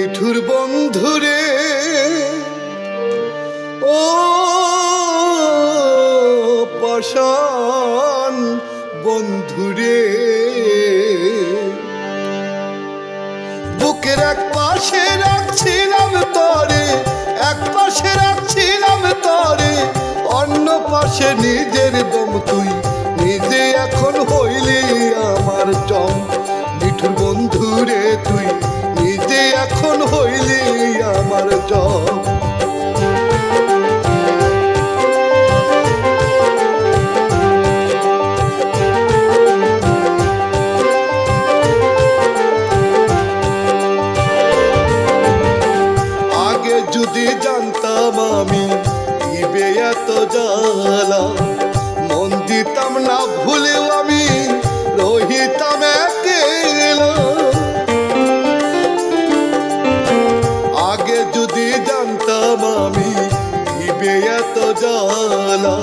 নিঠুর বন্ধুরে ও পাশান বন্ধুরে বুকের এক পাশে রাখছিলাম তরে, এক পাশে রাখছিলাম তরে, অন্য পাশে নিজের দম তুই এত জ্বালা। মন দিতাম না ভুলেও আমি রহিতাম আগে যদি জানতাম আমি এত জ্বালা।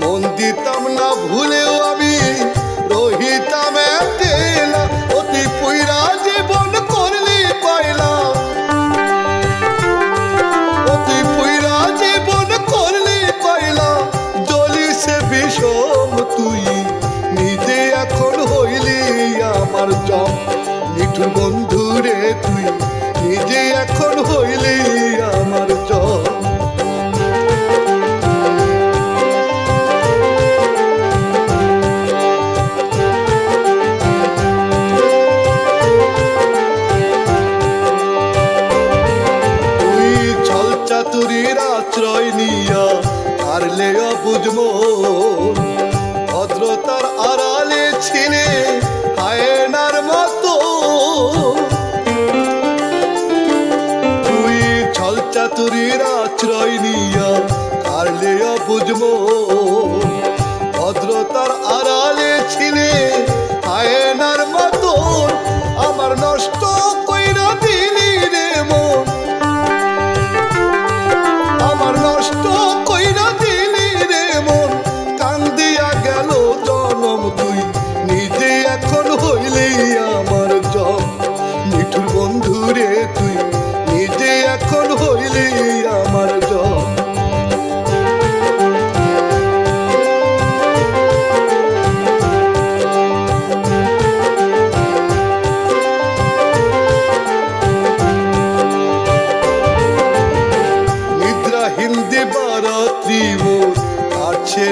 মন দিতাম না ভুলেও মিঠুর বন্ধু তুই নিজে এখন হইলি আমার ছল চাতুরির আশ্রয় নিয়া হারলে বুঝব ভদ্রতার আড়ালে ছিলে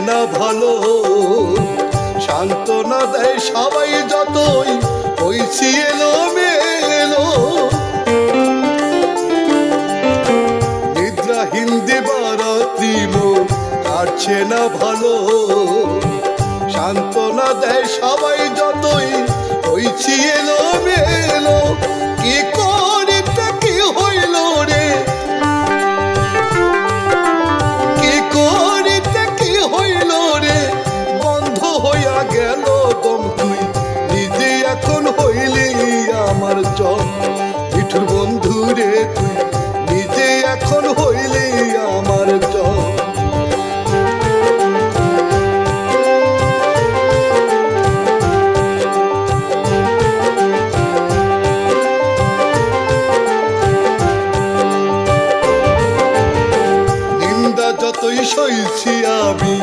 না ভালো। সান্ত্বনা দেয় সবাই যতই ওইছি এলো মেলো। নিদ্রা হিন্দি বারাত্রি মোর কাটছে না ভালো। সান্ত্বনা দেয় সবাই যতই গেল দম নিজে এখন হইলি আমার জম মিঠুর বন্ধু রে তুই, নিজে এখন হইলি আমার নিন্দা যতই সইছি আমি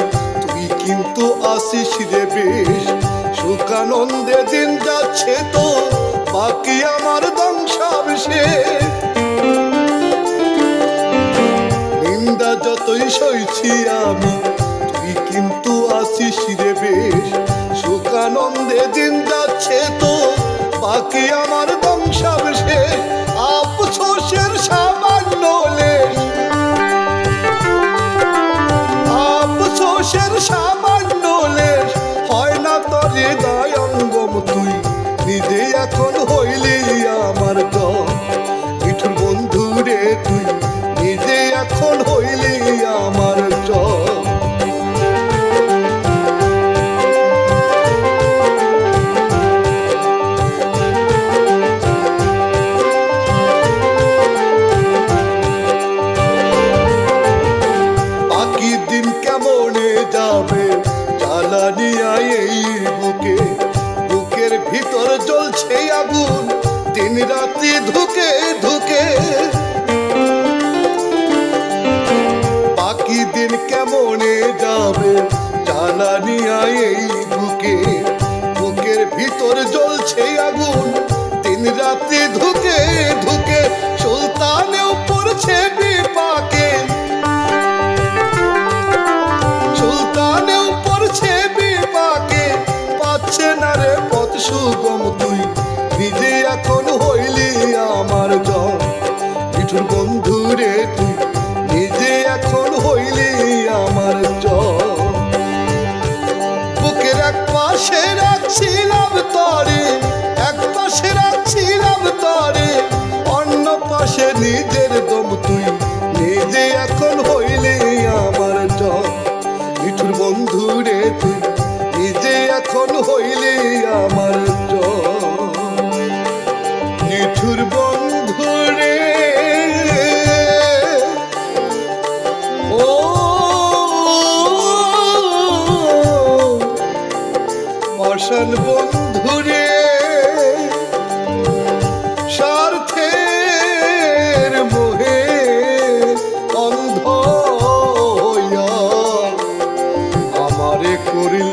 কিন্তু আসিস রে বেশ সুখানন্দে দিন যাচ্ছে তো, বাকি আমার ধ্বংসাবশেষ। নিন্দা যতই সইছি আমি, তুই কিন্তু আসিস রে বেশ সুখানন্দে দিন যাচ্ছে তো, বাকি আমার এখন হইলি আমার জন ভিতর জ্বলছে আগুন দিন রাতি ধুকে ধুকে। বাকি দিন কেমনে যাবে জানা নিয়ে বুকে? বুকের ভিতর জ্বলছে সুগম তুই। নিজে এখন হইলি আমার জন মিঠুর বন্ধু রে তুই, নিজে এখন হইলি আমার বুকের এক পাশে রাখছিলাম তরে, এক পাশে রাখছিলাম তরে। পাষাণ বন্ধুরে স্বার্থের মোহে অন্ধ আমারে করলে